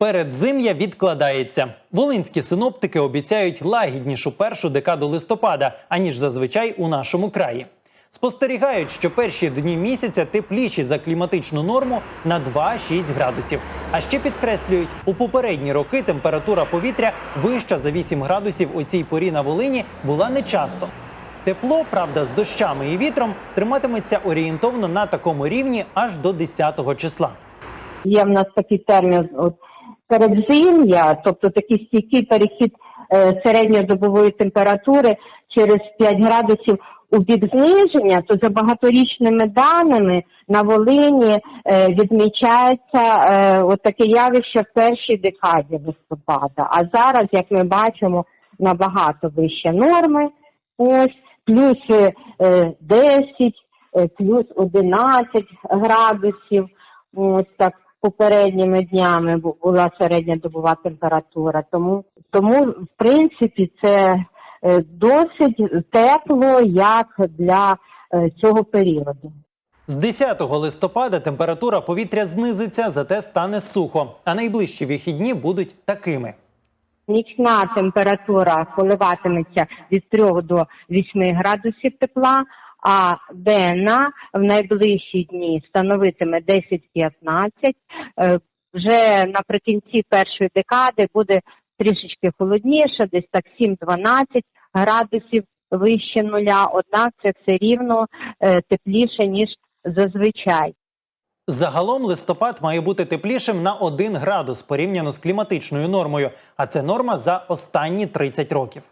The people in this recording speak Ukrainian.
Передзим'я відкладається. Волинські синоптики обіцяють лагіднішу першу декаду листопада, аніж зазвичай у нашому краї. Спостерігають, що перші дні місяця тепліші за кліматичну норму на 2-6 градусів. А ще підкреслюють, у попередні роки температура повітря вища за 8 градусів у цій порі на Волині була нечасто. Тепло, правда, з дощами і вітром триматиметься орієнтовно на такому рівні аж до 10 числа. Є в нас такий термін передзим'я, тобто такий стійкий перехід е, середньодобової температури через 5 градусів у бік зниження, то за багаторічними даними на Волині е, відмічається е, таке явище в першій декаді листопада. А зараз, як ми бачимо, набагато вище норми. Ось плюс е, 10, е, плюс 11 градусів. Ось так попередніми днями бу- була середня добова температура. Тому, тому в принципі, це е, досить тепло, як для е, цього періоду. З 10 листопада температура повітря знизиться, зате стане сухо. А найближчі вихідні будуть такими. Нічна температура коливатиметься від 3 до 8 градусів тепла, а денна в найближчі дні становитиме 10-15. Е, Вже наприкінці першої декади буде трішечки холодніше, десь так 7-12 градусів вище нуля, однак це все рівно е, тепліше, ніж зазвичай. Загалом листопад має бути теплішим на 1 градус порівняно з кліматичною нормою, а це норма за останні 30 років.